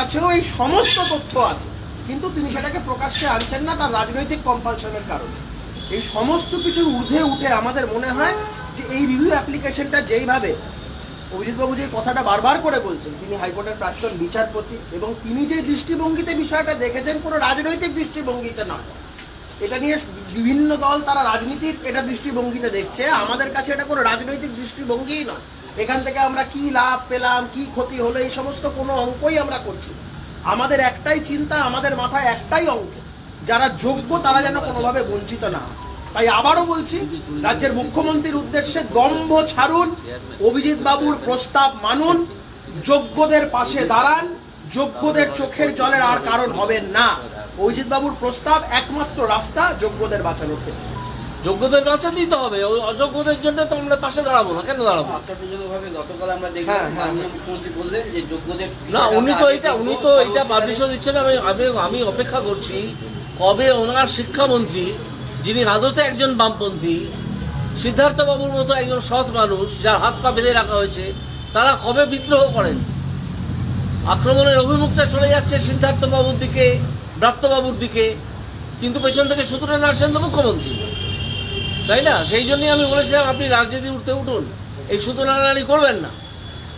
কাছেও এই সমস্ত তথ্য আছে। কিন্তু তিনি সেটাকে প্রকাশ্যে আনছেন না তার রাজনৈতিক কম্পালশনের কারণে। এই সমস্ত কিছুর ঊর্ধ্বে উঠে আমাদের মনে হয় যে এই রিভিউ অ্যাপ্লিকেশনটা যেইভাবে অভিজিৎবাবু যে কথাটা বারবার করে বলছেন, তিনি হাইকোর্টের প্রাক্তন বিচারপতি এবং তিনি যে দৃষ্টিভঙ্গিতে বিষয়টা দেখেছেন, কোনো রাজনৈতিক দৃষ্টিভঙ্গিতে নয়। এটা নিয়ে বিভিন্ন দল তারা রাজনীতির এটা দৃষ্টিভঙ্গিতে দেখছে, আমাদের কাছে এটা কোনো রাজনৈতিক দৃষ্টিভঙ্গিই নয়। এখান থেকে আমরা কি লাভ পেলাম, কি ক্ষতি হলো, এই সমস্ত কোনো অঙ্কই আমরা করছি আমাদের একটাই চিন্তা, আমাদের মাথায় একটাই অঙ্ক। যারা যোগ্য, তারা যেন কোনোভাবে বঞ্চিত না তাই আবারও বলছি, রাজ্যের মুখ্যমন্ত্রীর উদ্দেশ্যে দম্ভ ছাড়ুন, অভিজিৎ বাবুর প্রস্তাব মানুন, যোগ্যদের পাশে দাঁড়ান, যোগ্যদের চোখের জলের আর কারণ হবেন না। অভিজিৎ বাবুর প্রস্তাব একমাত্র রাস্তা, যোগ্যদের বাঁচানোর ক্ষেত্রে। যোগ্যদের বাঁচাতেই তো হবে ওই অযোগ্যদের জন্য তো আমরা পাশে দাঁড়াবো না কেন দাঁড়াবো? গতকাল আমরা হ্যাঁ, দেখলাম হ্যাঁ, মাননীয়। মুখ্যমন্ত্রী বললেন যে যোগ্যদের না উনি তো এটা উনি তো এটা পাবলিশও দিচ্ছেন আমি আমি আমি অপেক্ষা করছি কবে ওনার শিক্ষামন্ত্রী যিনি আদতে একজন বামপন্থী সিদ্ধার্থ বাবুর মতো একজন সৎ মানুষ যার হাত পা বেঁধে রাখা হয়েছে তারা কবে বিদ্রোহ করেন? আক্রমণের অভিমুখটা চলে যাচ্ছে সিদ্ধার্থ বাবুর দিকে ব্রাত্যবাবুর দিকে কিন্তু পেছন থেকে সুতরাং আসেন তো মুখ্যমন্ত্রী। তাই না? সেই জন্যই আমি বলেছিলাম আপনি রাজনীতি উঠতে উঠুন। এই সুতো নাড়ানাড়ি করবেন না।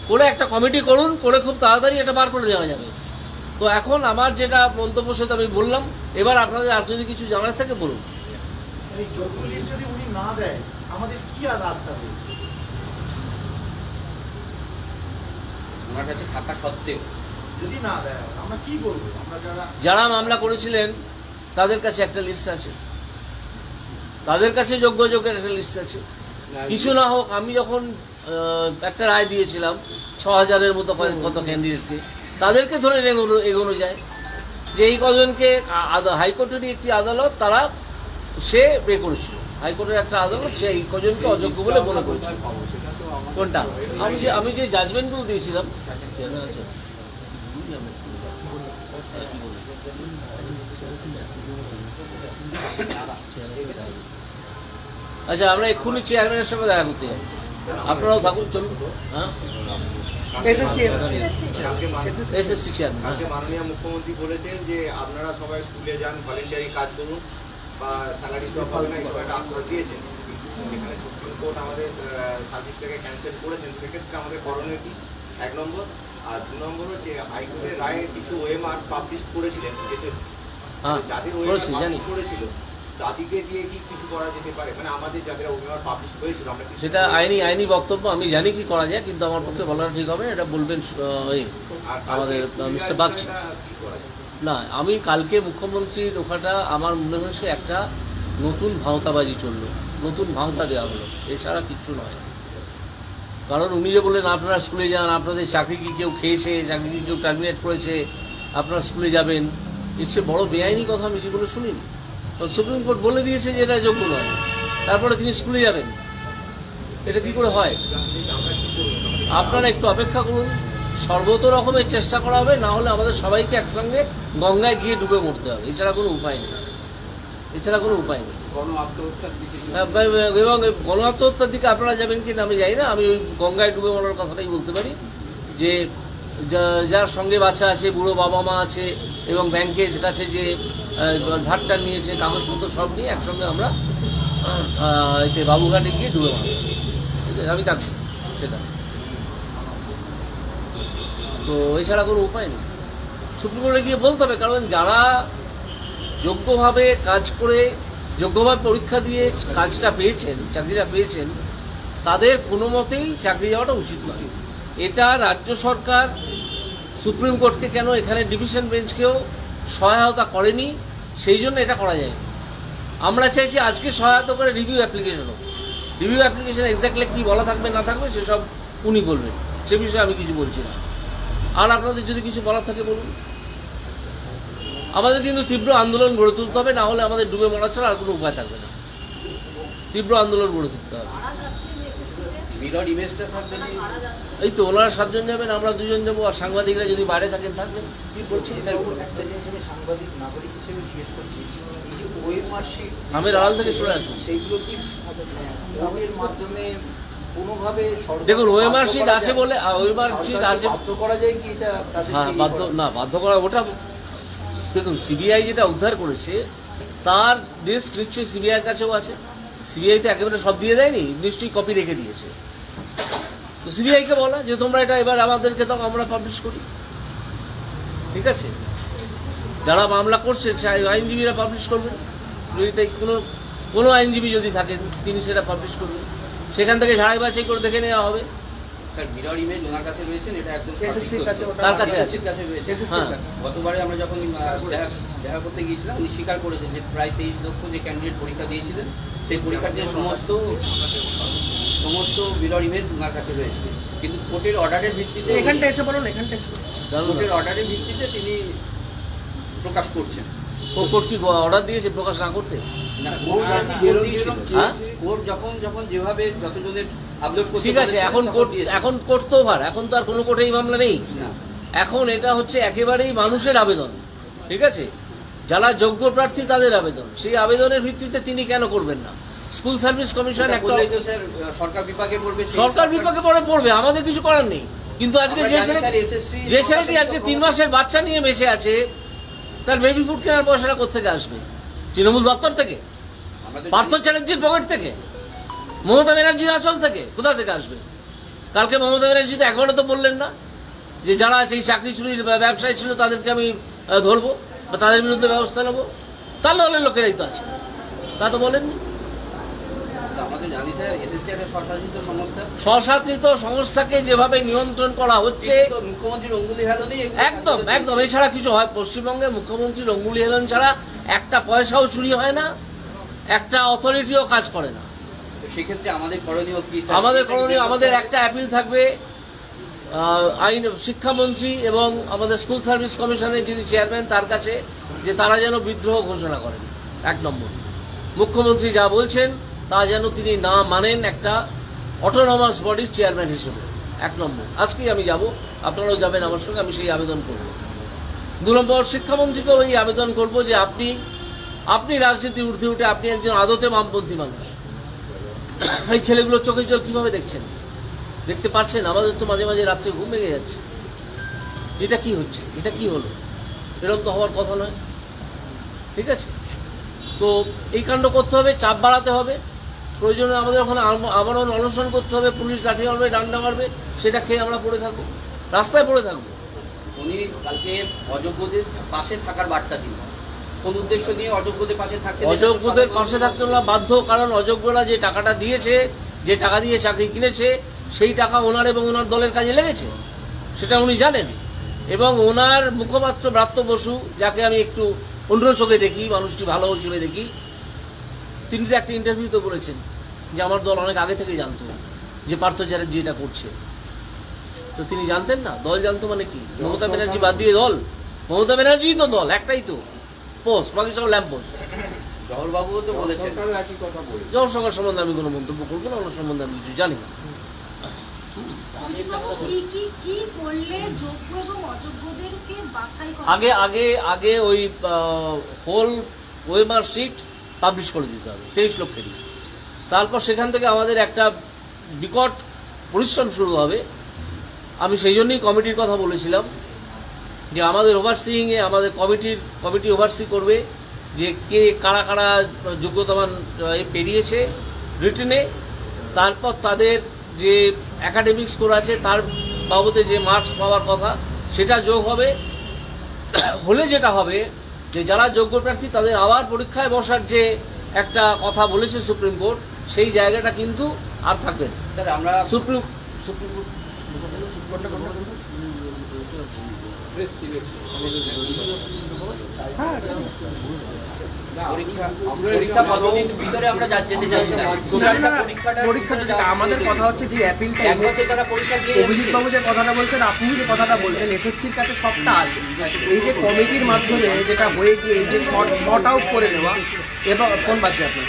করে একটা কমিটি করুন করে খুব তাড়াতাড়ি এটা বার করে দেওয়া যাবে। তো এখন আমার যেটা মন্তব্য সেটা আমি বললাম এবার আপনাদের আর যদি কিছু জানার থাকে বলুন। এই যোগ্য লিস্ট যদি উনি না দেয় আমাদের কি আর রাস্তা ওনার কাছে থাকা সত্ত্বেও। যদি না দেয় আমরা কি করব আমরা যারা যারা মামলা করেছিলেন তাদের কাছে একটা লিস্ট আছে। তাদের কাছে যোগ্য যোগ্যের একটা লিস্ট আছে। কিছু না হোক, আমি যখন একটা রায় দিয়েছিলাম, ছ হাজারের মতো কত ক্যান্ডিডেটকে তাদেরকে ধরে এগোনো এগোনো যায়। যে এই কজনকে হাইকোর্টেরই একটি আদালত, তারা, সে বে করেছিল। হাইকোর্টের একটা আদালত, সে এই কজনকে অযোগ্য বলে মনে করেছিল। কোনটা? আমি যে আমি যে জাজমেন্টগুলো দিয়েছিলাম আচ্ছা আমরা এক্ষুনি চেয়ারম্যানের সঙ্গে দেখা করতে যাব আপনারাও থাকুন চলুন। হ্যাঁ? SSC SSC. আজকে এসএসসি চেয়ারম্যান মাননীয় মুখ্যমন্ত্রী বলেছেন যে আপনারা সবাই স্কুলে যান ভলেন্টারি কাজ করুন বা স্যালারি স্টপ হবে না এই একটা আশ্বাস দিয়েছেন। যেখানে সুপ্রিম কোর্ট আমাদের সার্ভিসটাকে ক্যান্সেল করেছেন। সেক্ষেত্রে আমাদের করণীয় কি? এক নম্বর। আর দু নম্বর হচ্ছে হাইকোর্টের রায়ে কিছু পাবলিশ করেছিলেন হ্যাঁ, যাদের। করেছিল তাদেরকে দিয়ে কি কিছু করা যেতে পারে? মানে আমাদের যাদের ওএমআর পাবলিশ হয়েছিল আমরা সেটা আইনি আইনি বক্তব্য আমি জানি কি করা যায় কিন্তু আমার পক্ষে বলাটা ঠিক হবে এটা বলবেন আমাদের মিস্টার বাগচি? না আমি কালকে মুখ্যমন্ত্রীর ওখানটা আমার মনে হয়েছে একটা নতুন ভাঁওতাবাজি চলল নতুন ভাঁওতা দেওয়া হলো এছাড়া কিচ্ছু নয়। কারণ উনি যে বললেন আপনারা স্কুলে যান আপনাদের চাকরি কি কেউ খেয়েছে চাকরি কি কেউ টার্মিনেট করেছে আপনারা স্কুলে যাবেন এর চেয়ে বড় বেআইনি কথা আমি যেগুলো শুনিনি। সুপ্রিম কোর্ট বলে দিয়েছে যে এটা যোগ্য নয়। তারপরে তিনি স্কুলে যাবেন। এটা কি করে হয়? আপনারা একটু অপেক্ষা করুন। সর্বত রকমের চেষ্টা করা হবে, না হলে আমাদের সবাইকে একসঙ্গে গঙ্গায় গিয়ে ডুবে মরতে হবে। এছাড়া কোনো উপায় নেই। এছাড়া কোনো উপায় নেই। বা- এবং গণ আত্মহত্যার দিকে আপনারা যাবেন কিনা আমি জানি না। আমি ওই গঙ্গায় ডুবে মরার কথাটাই বলতে পারি যে, যার সঙ্গে বাচ্চা আছে, বুড়ো বাবা মা আছে, এবং ব্যাংকের কাছে যে ধারটা নিয়েছে, কাগজপত্র সব নিয়ে একসঙ্গে আমরা এতে বাবুঘাটে গিয়ে ডুবে মারব। আমি থাকব সেটা। তো এছাড়া কোনো উপায় নেই। সুপ্রিম কোর্টে গিয়ে বলতে হবে, কারণ যারা যোগ্যভাবে কাজ করে, যোগ্যভাবে পরীক্ষা দিয়ে কাজটা পেয়েছেন, চাকরিটা পেয়েছেন, তাদের কোনো মতেই চাকরি যাওয়াটা উচিত নয়। এটা রাজ্য সরকার সুপ্রিম কোর্টকে কেন এখানে ডিভিশন বেঞ্চকেও সহায়তা করেনি? সেই জন্য এটা করা যায়। আমরা চাইছি আজকে সহায়তা করে রিভিউ অ্যাপ্লিকেশন হোক। রিভিউ অ্যাপ্লিকেশন এক্স্যাক্টলি কী বলা থাকবে, না থাকবে, সেসব উনি বলবেন। সে বিষয়ে আমি কিছু বলছি না। আর আপনাদের যদি কিছু বলার থাকে বলুন। আমাদের কিন্তু তীব্র আন্দোলন গড়ে তুলতে হবে, না হলে আমাদের ডুবে মরা ছাড়া আর কোনো উপায় থাকবে না। তীব্র আন্দোলন গড়ে তুলতে হবে। বিরাট ইমেজটা থাকবে এই তো ওনারা সাতজন যাবেন আমরা দুজন যাব আর সাংবাদিকরা যদি বাইরে থাকেন থাকবেন। কি বলছি একটা জিনিস আমি সাংবাদিক নাগরিক হিসেবে জিজ্ঞেস করছি। এই যে ওএমআর শিট আমের আড়াল থেকে সরে আসুন সেইগুলো কি মাধ্যমে দেখুন ওএমআর বাধ্য আছে বলে ওএমআর শিট আছে। বাধ্য করা যায় কি এটা হ্যাঁ বাধ্য না বাধ্য করা ওটা দেখুন সিবিআই যেটা উদ্ধার করেছে তার ডিস্ক নিশ্চয়ই সিবিআইয়ের কাছেও আছে। সিবিআই তো একেবারে সব দিয়ে দেয়নি নিশ্চয়ই কপি রেখে দিয়েছে। তো সিবিআইকে বলা যে তোমরা এটা এবার আমাদেরকে দাও আমরা পাবলিশ করি। ঠিক আছে? যারা মামলা করছে সে- আইনজীবীরা পাবলিশ করবেন যদি তাই কোনো কোনো আইনজীবী যদি থাকেন তিনি সেটা পাবলিশ করবেন সেখান থেকে ঝাড়াই বাছাই করে দেখে নেওয়া হবে। মিরর ইমেজ ওনার কাছে রয়েছেন এটা একদম তার কাছে আছে। গতবারে আমরা যখন দেখা করতে গিয়েছিলাম উনি স্বীকার করেছেন যে প্রায় তেইশ লক্ষ যে ক্যান্ডিডেট পরীক্ষা দিয়েছিলেন সেই পরীক্ষার যে সমস্ত সমস্ত মিরর ইমেজ ওনার কাছে রয়েছে। কিন্তু কোর্টের অর্ডারের ভিত্তিতে এখানটা এসে বলুন এখানটা এসে বলুন। কোর্টের অর্ডারের ভিত্তিতে তিনি প্রকাশ করছেন। ও কোর্ট কি অর্ডার দিয়েছে প্রকাশ না করতে? কোর্ট হ্যাঁ? চেয়েছে, কোর্ট যখন যখন যেভাবে যতজনের আপলোড ঠিক আছে এখন কোর্ট এখন কোর্ট তো ওভার এখন তো আর কোনো কোর্টে এই মামলা নেই। না। এখন এটা হচ্ছে একেবারেই মানুষের আবেদন ঠিক আছে? যারা যোগ্য প্রার্থী তাদের আবেদন। সেই আবেদনের ভিত্তিতে তিনি কেন করবেন না? স্কুল সার্ভিস কমিশন একটা সরকার বিভাগে পড়বে সরকার বিভাগে পরে পড়বে। আমাদের কিছু করার নেই। কিন্তু আজকে যে ছেলে যে ছেলেটি আজকে তিন মাসের বাচ্চা নিয়ে বেঁচে আছে তার বেবি ফুড কেনার পয়সাটা কোথেকে আসবে? তৃণমূল দপ্তর থেকে? পার্থ চ্যাটার্জির পকেট থেকে? মমতা ব্যানার্জির আঁচল থেকে? কোথা থেকে আসবে? কালকে মমতা ব্যানার্জি তো একবারও তো বললেন না যে যারা সেই চাকরি চুরির ব্যা- ব্যবসায় ছিল তাদেরকে আমি ধরবো। বা তাদের বিরুদ্ধে ব্যবস্থা নেব তাহলে হলে লোকেরাই তো আছে। তা তো বলেননি। স্বশাসিত সংস্থাকে যেভাবে নিয়ন্ত্রণ করা হচ্ছে একদম একদম এছাড়া কিছু হয়। পশ্চিমবঙ্গে মুখ্যমন্ত্রীর অঙ্গুলি হেলন ছাড়া একটা পয়সাও চুরি হয় না একটা অথরিটিও কাজ করে না। সেক্ষেত্রে আমাদের করণীয় কি আমাদের করণীয় আমাদের একটা অ্যাপিল থাকবে আইন শিক্ষামন্ত্রী এবং আমাদের স্কুল সার্ভিস কমিশনের যিনি চেয়ারম্যান, তার কাছে যে তারা যেন বিদ্রোহ ঘোষণা করেন, এক নম্বর। মুখ্যমন্ত্রী যা বলছেন, তা যেন তিনি না মানেন একটা অটোনমাস বডির চেয়ারম্যান হিসেবে, এক নম্বর। আজকেই আমি যাব, আপনারাও যাবেন আমার সঙ্গে, আমি সেই আবেদন করব। দু নম্বর, শিক্ষামন্ত্রীকেও এই আবেদন করব যে আপনি আপনি রাজনীতির ঊর্ধ্বে উঠে আপনি একজন আদতে বামপন্থী মানুষ। এই ছেলেগুলো চোখে চোখ কীভাবে দেখছেন? দেখতে পারছেন আমাদের তো মাঝে মাঝে রাত্রে ঘুম ভেঙে যাচ্ছে। এটা কি হচ্ছে? এটা কি হলো? এরকম তো হওয়ার কথা নয়। ঠিক আছে? তো এই কাণ্ড করতে হবে চাপ বাড়াতে হবে। প্রয়োজনে আমাদের ওখানে আম- আমরণ অনশন করতে হবে পুলিশ লাঠি মারবে ডান্ডা মারবে সেটা খেয়ে আমরা পড়ে থাকব। রাস্তায় পড়ে থাকব। উনি কালকে অযোগ্যদের পাশে থাকার বার্তা দিন কোন উদ্দেশ্য নিয়ে অযোগ্যদের পাশে থাকতে অযোগ্যদের পাশে থাকতে বাধ্য কারণ অযোগ্যরা যে টাকাটা দিয়েছে যে টাকা দিয়ে চাকরি কিনেছে সেই টাকা ওনার এবং ওনার দলের কাজে লেগেছে? সেটা উনি জানেন। এবং ওনার মুখপাত্র ব্রাত্য বসু যাকে আমি একটু অন্য চোখে দেখি মানুষটি ভালো হিসেবে দেখি তিনি তো একটা ইন্টারভিউতে বলেছেন যে আমার দল অনেক আগে থেকে জানতো যে পার্থ চ্যাটার্জি এটা করছে। তো তিনি জানতেন না? দল জানতো মানে কি? মমতা ব্যানার্জি বাদ দিয়ে দল? মমতা ব্যানার্জি তো দল একটাই তো। পোস্ট বাকি সব ল্যাম্প পোস্ট জহরবাবুও তো বলেছেন। সরকারও একই কথা বলছে জনসংখ্যার সম্বন্ধে আমি কোনো মন্তব্য করব না ওনার সম্বন্ধে আমি কিছু জানি না। আগে আগে আগে ওই হোল ওয়েমার শিট পাবলিশ করে দিতে হবে তেইশ লক্ষেরই তারপর সেখান থেকে আমাদের একটা বিকট পরিশ্রম শুরু হবে। আমি সেই জন্যই কমিটির কথা বলেছিলাম যে আমাদের ওভারসিংয়ে আমাদের কমিটির কমিটি ওভারসি করবে। যে কে কারা কারা যোগ্যতামান পেরিয়েছে রিটেনে তারপর তাদের যে একাডেমিক স্কোর আছে তার বাবদে যে মার্কস পাওয়ার কথা সেটা যোগ হবে। হলে যেটা হবে যে যারা যোগ্য প্রার্থী তাদের আবার পরীক্ষায় বসার যে একটা কথা বলেছে সুপ্রিম কোর্ট সেই জায়গাটা কিন্তু আর থাকবে স্যার আমরা সুপ্রিম সুপ্রিম কোর্ট আমাদের কথা হচ্ছে যে অ্যাপিলটা অভিজিৎ বাবু যে কথাটা বলছেন আপনি যে কথাটা বলছেন এসএসসির কাছে সবটা আছে। এই যে কমিটির মাধ্যমে যেটা হয়ে গিয়ে এই যে শর্ট শর্ট আউট করে নেওয়া এবং ফোন বাজছে আপনার।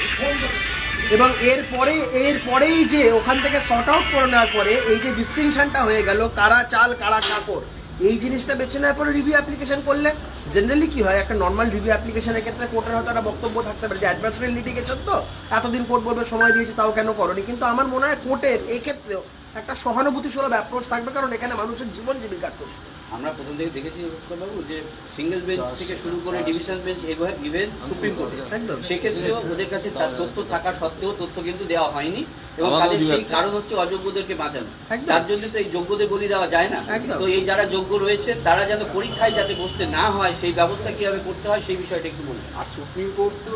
এবং এরপরে এর পরেই যে ওখান থেকে শর্ট আউট করে নেওয়ার পরে এই যে ডিস্টিংশনটা হয়ে গেল কারা চাল কারা কাকর এই জিনিসটা বেছে নেওয়ার পরে রিভিউ অ্যাপ্লিকেশন করলে জেনারেলি কি হয় একটা নর্মাল রিভিউ অ্যাপ্লিকেশনের ক্ষেত্রে কোর্টের হয়তো একটা বক্তব্য থাকতে পারে যে অ্যাডভার্সারি লিটিগেশন তো এতদিন কোর্ট বলবে সময় দিয়েছি তাও কেন করনি? কিন্তু আমার মনে হয় কোর্টের এই ক্ষেত্রেও একটা সহানুভূতি সুলভ অ্যাপ্রোচ থাকবে কারণ এখানে মানুষের জীবন জীবিকার প্রশ্ন আমরা প্রথম থেকে দেখেছি বাবু যে সিঙ্গেল বেঞ্চ থেকে শুরু করে ডিভিশন বেঞ্চ ইভেন সুপ্রিম কোর্টে একদম। সেক্ষেত্রেও ওদের কাছে তার তথ্য থাকা সত্ত্বেও তথ্য কিন্তু দেওয়া হয়নি। এবং তাদের সেই কারণ হচ্ছে অযোগ্যদেরকে বাঁচানো। তার জন্য তো এই যোগ্যদের বলি দেওয়া যায় না। তো এই যারা যোগ্য রয়েছে তারা যেন পরীক্ষায় যাতে বসতে না হয় সেই ব্যবস্থা কীভাবে করতে হয় সেই বিষয়টা একটু বলুন। আর সুপ্রিম কোর্ট তো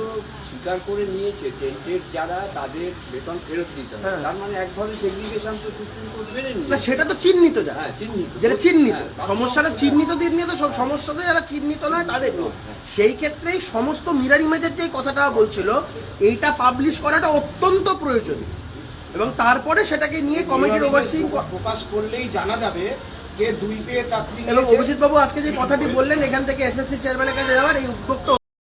স্বীকার করে নিয়েছে টেন্টেড যারা তাদের বেতন ফেরত দিতে হবে। হ্যাঁ। তার মানে এক ধরনের সেগ্রিগেশন তো সুপ্রিম কোর্ট মেনে না সেটা তো চিহ্নিত যা। হ্যাঁ চিহ্নিত। যেটা চিহ্নিত। হ্যাঁ, সমস্যাটা চিহ্নিত দিক নিয়ে তো সব সমস্যা তো যারা চিহ্নিত নয় তাদের নিয়ে। সেই ক্ষেত্রেই সমস্ত মিরার ইমেজের যে কথাটা বলছিল এইটা পাবলিশ করাটা অত্যন্ত প্রয়োজনীয়। এবং তারপরে সেটাকে নিয়ে কমিটির ওভারসিং প্রকাশ করলেই জানা যাবে যে দুই পেয়ে চাকরি এবং অভিজিৎ বাবু আজকে যে কথাটি বললেন এখান থেকে এসএসসি চেয়ারম্যানের কাছে যাওয়ার এই উদ্যোগটা